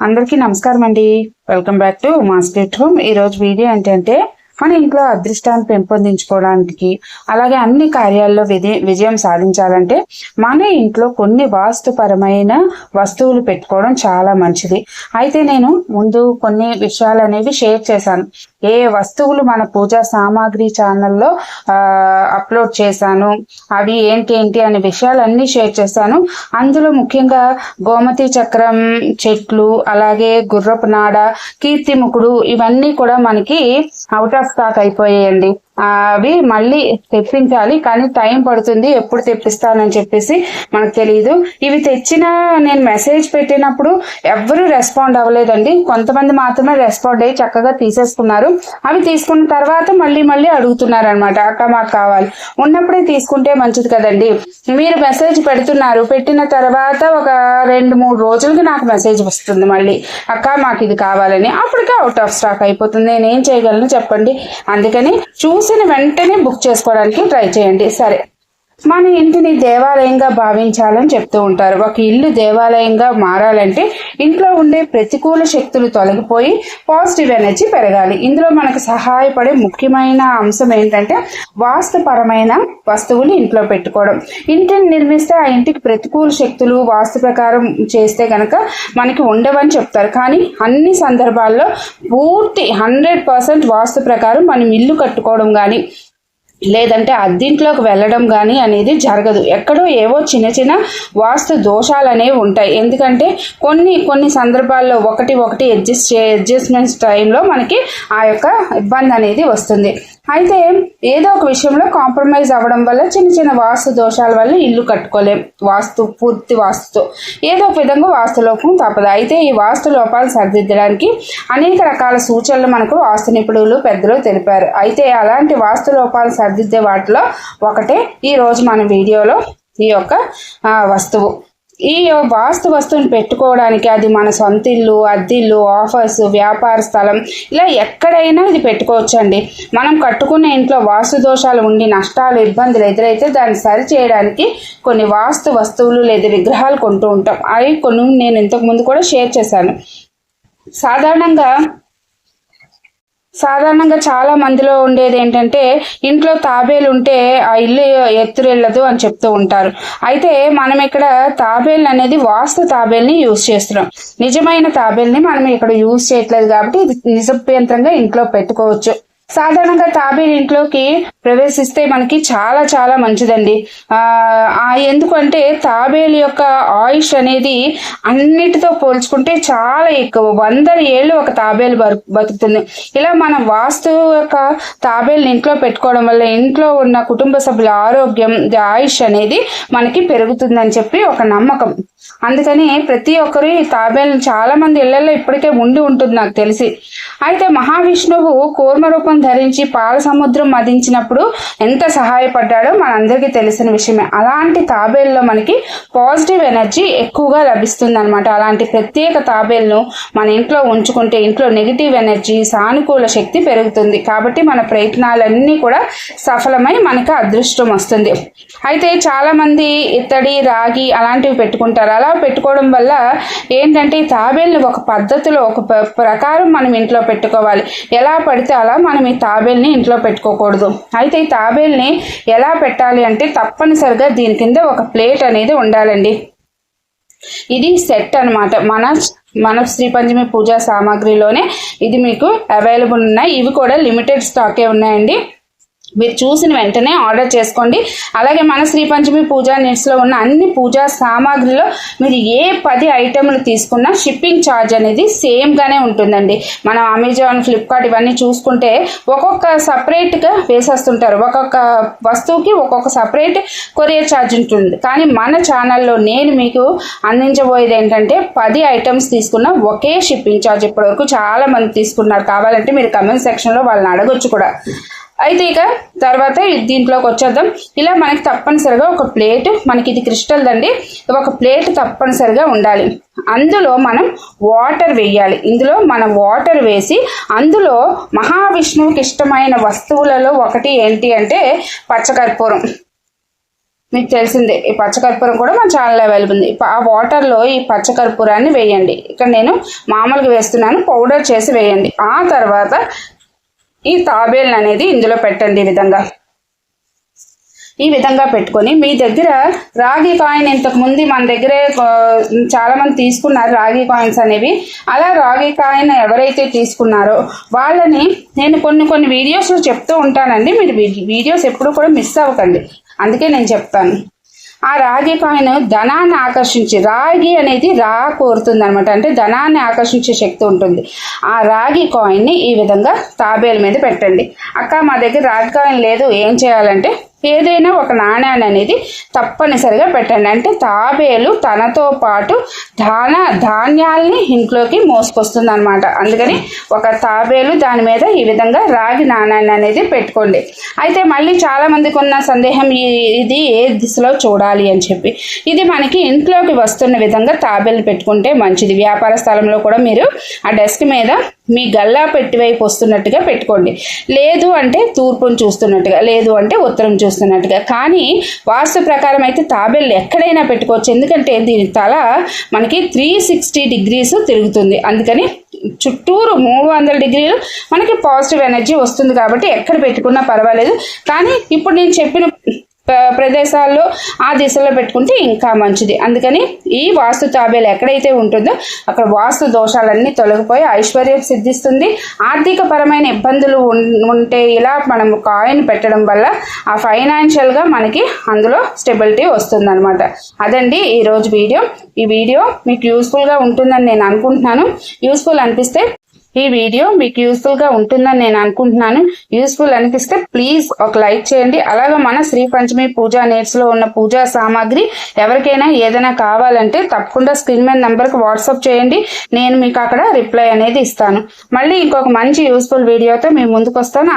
అందరికీ నమస్కారం అండి welcome back to musket home ఈ రోజు వీడియో ఏంటంటే మన ఇంట్లో అదృష్టాన్ని పెంపొందించుకోవడానికి అలాగే అన్ని కార్యాల్లో విజయం సాధించాలంటే మన ఇంట్లో కొన్ని వాస్తుపరమైన వస్తువులు పెట్టుకోవడం చాలా మంచిది. అయితే నేను ముందు కొన్ని విషయాలు అనేవి షేర్ చేశాను. ఏ వస్తువులు మన పూజా సామాగ్రి ఛానల్లో అప్లోడ్ చేశాను అవి ఏంటి ఏంటి అనే విషయాలన్నీ షేర్ చేశాను. అందులో ముఖ్యంగా గోమతి చక్రం చెట్లు అలాగే గుర్రపు నాడ కీర్తిముఖుడు ఇవన్నీ కూడా మనకి అవుట్ ఆఫ్ స్టాక్ అయిపోయాయండి. అవి మళ్ళీ తెప్పించాలి కానీ టైం పడుతుంది ఎప్పుడు తెప్పిస్తానని చెప్పేసి మనకు తెలియదు ఇవి తెచ్చిన నేను మెసేజ్ పెట్టినప్పుడు ఎవరు రెస్పాండ్ అవ్వలేదండి. కొంతమంది మాత్రమే రెస్పాండ్ అయ్యి చక్కగా తీసేసుకున్నారు. అవి తీసుకున్న తర్వాత మళ్ళీ మళ్ళీ అడుగుతున్నారు అనమాట అక్క మాకు కావాలి. ఉన్నప్పుడే తీసుకుంటే మంచిది కదండి. మీరు మెసేజ్ పెడుతున్నారు పెట్టిన తర్వాత ఒక రెండు మూడు రోజులకి నాకు మెసేజ్ వస్తుంది మళ్ళీ అక్క మాకు ఇది కావాలని. అప్పటికే అవుట్ ఆఫ్ స్టాక్ అయిపోతుంది. నేను ఏం చేయగలను చెప్పండి. అందుకని చూసి చూసిన వెంటనే బుక్ చేసుకోవడానికి ట్రై చేయండి. సరే. మన ఇంటిని దేవాలయంగా భావించాలని చెప్తూ ఉంటారు. ఒక ఇల్లు దేవాలయంగా మారాలంటే ఇంట్లో ఉండే ప్రతికూల శక్తులు తొలగిపోయి పాజిటివ్ ఎనర్జీ పెరగాలి. ఇందులో మనకు సహాయపడే ముఖ్యమైన అంశం ఏంటంటే వాస్తుపరమైన వస్తువులు ఇంట్లో పెట్టుకోవడం. ఇంటిని నిర్మిస్తే ఆ ఇంటికి ప్రతికూల శక్తులు వాస్తు ప్రకారం చేస్తే గనక మనకి ఉండవని చెప్తారు. కానీ అన్ని సందర్భాల్లో పూర్తి హండ్రెడ్ పర్సెంట్ వాస్తు ప్రకారం మనం ఇల్లు కట్టుకోవడం కానీ లేదంటే అద్దింట్లోకి వెళ్ళడం కానీ అనేది జరగదు. ఎక్కడో ఏవో చిన్న చిన్న వాస్తు దోషాలు అనేవి ఉంటాయి. ఎందుకంటే కొన్ని కొన్ని సందర్భాల్లో ఒకటి ఒకటి అడ్జస్ట్ చే అడ్జస్ట్మెంట్స్ టైంలో మనకి ఆ యొక్క ఇబ్బంది అనేది వస్తుంది. అయితే ఏదో ఒక విషయంలో కాంప్రమైజ్ అవ్వడం వల్ల చిన్న చిన్న వాస్తు దోషాల వల్ల ఇల్లు కట్టుకోలేం. వాస్తు పూర్తి వాస్తుతో. ఏదో ఒక విధంగా వాస్తు లోపం తప్పదు. అయితే ఈ వాస్తు లోపాలు సరిదిద్దడానికి అనేక రకాల సూచనలు మనకు వాస్తు నిపుణులు పెద్దలు తెలిపారు. అయితే అలాంటి వాస్తు లోపాలు సరిదిద్దే వాటిలో ఒకటే ఈరోజు మన వీడియోలో ఈ యొక్క వస్తువు. ఈ వాస్తు వస్తువుని పెట్టుకోవడానికి అది మన సొంత ఇల్లు అద్దిల్లు ఆఫర్స్ వ్యాపార స్థలం ఇలా ఎక్కడైనా ఇది పెట్టుకోవచ్చండి. మనం కట్టుకున్న ఇంట్లో వాస్తు దోషాలు ఉండి నష్టాలు ఇబ్బందులు ఎదురైతే దాన్ని సరి చేయడానికి కొన్ని వాస్తు వస్తువులు లేదా విగ్రహాలు కొంటూ ఉంటాం. అవి కొన్ని నేను ఇంతకు ముందు కూడా షేర్ చేశాను. సాధారణంగా సాధారణంగా చాలా మందిలో ఉండేది ఏంటంటే ఇంట్లో తాబేలు ఉంటే ఆ ఇల్లు ఎత్తురెళ్ళదు అని చెప్తూ ఉంటారు అయితే మనం ఇక్కడ తాబేలు అనేది వాస్తు తాబేల్ని యూజ్ చేస్తున్నాం నిజమైన తాబేల్ని మనం ఇక్కడ యూజ్ చేయట్లేదు కాబట్టి ఇది నిజభ్యంతరంగా ఇంట్లో పెట్టుకోవచ్చు సాధారణంగా తాబేలు ఇంట్లోకి ప్రవేశిస్తే మనకి చాలా చాలా మంచిదండి. ఆ ఎందుకంటే తాబేలు యొక్క ఆయుష్ అనేది అన్నిటితో పోల్చుకుంటే చాలా ఎక్కువ. వందల ఏళ్ళు ఒక తాబేలు బతుకుతుంది. ఇలా మన వాస్తు యొక్క తాబేలు ఇంట్లో పెట్టుకోవడం వల్ల ఇంట్లో ఉన్న కుటుంబ సభ్యుల ఆరోగ్యం ఆయుష్ అనేది మనకి పెరుగుతుందని చెప్పి ఒక నమ్మకం. అందుకని ప్రతి ఒక్కరు ఈ తాబేలను చాలా మంది ఇళ్ళలో ఇప్పటికే ఉండి ఉంటుంది నాకు తెలిసి. అయితే మహావిష్ణువు కూర్మ రూపం ధరించి పాల సముద్రం మదించినప్పుడు ఎంత సహాయపడ్డాడో మనందరికీ తెలిసిన విషయమే. అలాంటి తాబేల్లో మనకి పాజిటివ్ ఎనర్జీ ఎక్కువగా లభిస్తుంది అనమాట అలాంటి ప్రత్యేక తాబేలను మన ఇంట్లో ఉంచుకుంటే ఇంట్లో నెగిటివ్ ఎనర్జీ సానుకూల శక్తి పెరుగుతుంది. కాబట్టి మన ప్రయత్నాలన్నీ కూడా సఫలమై మనకు అదృష్టం వస్తుంది. అయితే చాలా మంది ఇత్తడి రాగి అలాంటివి పెట్టుకుంటారు? అలా పెట్టుకోవడం వల్ల ఏంటంటే ఈ తాబేల్ని ఒక పద్ధతిలో ఒక ప్రకారం మనం ఇంట్లో పెట్టుకోవాలి. ఎలా పడితే అలా మనం ఈ తాబేల్ని ఇంట్లో పెట్టుకోకూడదు. అయితే ఈ తాబేల్ని ఎలా పెట్టాలి అంటే తప్పనిసరిగా దీని కింద ఒక ప్లేట్ అనేది ఉండాలండి. ఇది సెట్ అనమాట మన మన శ్రీ పంచమి పూజా సామాగ్రిలోనే ఇది మీకు అవైలబుల్ ఉన్నాయి. ఇవి కూడా లిమిటెడ్ స్టాకే ఉన్నాయండి. మీరు చూసిన వెంటనే ఆర్డర్ చేసుకోండి. అలాగే మన శ్రీ పంచమి పూజా నెట్స్లో ఉన్న అన్ని పూజా సామాగ్రిలో మీరు ఏ పది ఐటెంలు తీసుకున్నా షిప్పింగ్ ఛార్జ్ అనేది సేమ్గానే ఉంటుందండి. మనం అమెజాన్ ఫ్లిప్కార్ట్ ఇవన్నీ చూసుకుంటే ఒక్కొక్క సపరేట్గా వేసేస్తుంటారు. ఒక్కొక్క వస్తువుకి ఒక్కొక్క సపరేట్ కొరియర్ ఛార్జ్ ఉంటుంది. కానీ మన ఛానల్లో నేను మీకు అందించబోయేది ఏంటంటే పది ఐటమ్స్ తీసుకున్న ఒకే షిప్పింగ్ ఛార్జ్ ఇప్పటివరకు చాలా మంది తీసుకున్నారు. కావాలంటే మీరు కమెంట్ సెక్షన్లో వాళ్ళని అడగొచ్చు కూడా. అయితే ఇక తర్వాత దీంట్లోకి వచ్చేద్దాం. ఇలా మనకి తప్పనిసరిగా ఒక ప్లేట్ మనకి ఇది క్రిస్టల్ దండి. ఒక ప్లేట్ తప్పనిసరిగా ఉండాలి. అందులో మనం వాటర్ వేయాలి. ఇందులో మనం వాటర్ వేసి అందులో మహావిష్ణువుకి ఇష్టమైన వస్తువులలో ఒకటి ఏంటి అంటే పచ్చకర్పూరం. మీకు తెలిసిందే ఈ పచ్చకర్పూరం కూడా మన ఛానల్ అవైలబుల్ ఉంది. ఆ వాటర్లో ఈ పచ్చకర్పూరాన్ని వేయండి. ఇక్కడ నేను మామూలుగా వేస్తున్నాను పౌడర్ చేసి వేయండి. ఆ తర్వాత ఈ తాబేలు అనేది ఇందులో పెట్టండి ఈ విధంగా. ఈ విధంగా పెట్టుకొని మీ దగ్గర రాగి కాయిన్ ఇంతకుముందు మన దగ్గరే చాలామంది తీసుకున్నారు రాగి కాయిన్స్ అనేవి. అలా రాగి కాయిన్ ఎవరైతే తీసుకున్నారో వాళ్ళని నేను కొన్ని కొన్ని వీడియోస్ చెప్తూ ఉంటానండి. మీరు వీడియోస్ ఎప్పుడు కూడా మిస్ అవ్వకండి. అందుకే నేను చెప్తాను. ఆ రాగి కాయిన్ ధనాన్ని ఆకర్షించి రాగి అనేది రా కోరుతుంది అనమాట అంటే ధనాన్ని ఆకర్షించే శక్తి ఉంటుంది. ఆ రాగి కాయిన్ని ఈ విధంగా తాబేలు మీద పెట్టండి. అక్క మా దగ్గర రాగి కాయిన్ లేదు. ఏం చేయాలంటే ఏదైనా ఒక నాణ్యాన్ని అనేది తప్పనిసరిగా పెట్టండి. అంటే తాబేలు తనతో పాటు ధాన ధాన్యాల్ని ఇంట్లోకి మోసుకొస్తుంది అనమాట అందుకని ఒక తాబేలు దాని మీద ఈ విధంగా రాగి నాణ్యాన్ని అనేది పెట్టుకోండి. అయితే మళ్ళీ చాలా మందికి ఉన్న సందేహం ఇది ఏ దిశలో చూడాలి అని చెప్పి. ఇది మనకి ఇంట్లోకి వస్తున్న విధంగా తాబేలు పెట్టుకుంటే మంచిది. వ్యాపార స్థలంలో కూడా మీరు ఆ డెస్క్ మీద మీ గల్లా పెట్టి వైపు వస్తున్నట్టుగా పెట్టుకోండి. లేదు అంటే తూర్పును చూస్తున్నట్టుగా లేదు అంటే ఉత్తరం చూస్తున్నట్టుగా. కానీ వాస్తు ప్రకారం అయితే తాబేళ్ళు ఎక్కడైనా పెట్టుకోవచ్చు. ఎందుకంటే దీని తల మనకి త్రీ సిక్స్టీ డిగ్రీస్ తిరుగుతుంది. అందుకని చుట్టూరు మూడు వందల డిగ్రీలు మనకి పాజిటివ్ ఎనర్జీ వస్తుంది కాబట్టి ఎక్కడ పెట్టుకున్నా పర్వాలేదు. కానీ ఇప్పుడు నేను చెప్పిన ప్రదేశాల్లో ఆ దిశలో పెట్టుకుంటే ఇంకా మంచిది. అందుకని ఈ వాస్తు తాబేలు ఎక్కడైతే ఉంటుందో అక్కడ వాస్తు దోషాలన్నీ తొలగిపోయి ఐశ్వర్యం సిద్ధిస్తుంది. ఆర్థిక పరమైన ఇబ్బందులు ఉంటే ఇలా మనం కాయిన్ పెట్టడం వల్ల ఆ ఫైనాన్షియల్గా మనకి అందులో స్టెబిలిటీ వస్తుంది అనమాట అదండి ఈరోజు వీడియో. ఈ వీడియో మీకు యూస్ఫుల్గా ఉంటుందని నేను అనుకుంటున్నాను. యూస్ఫుల్ అనిపిస్తే ఈ వీడియో మీకు యూస్ఫుల్గా ఉంటుందని నేను అనుకుంటున్నాను. యూస్ఫుల్ అనిపిస్తే ప్లీజ్ ఒక లైక్ చేయండి. అలాగే మన శ్రీ పంచమి పూజా నేట్స్లో ఉన్న పూజా సామాగ్రి ఎవరికైనా ఏదైనా కావాలంటే తప్పకుండా స్క్రీన్ మీద నంబర్కి వాట్సాప్ చేయండి. నేను మీకు అక్కడ రిప్లై అనేది ఇస్తాను. మళ్ళీ ఇంకొక మంచి యూస్ఫుల్ వీడియోతో మీ ముందుకు వస్తాను.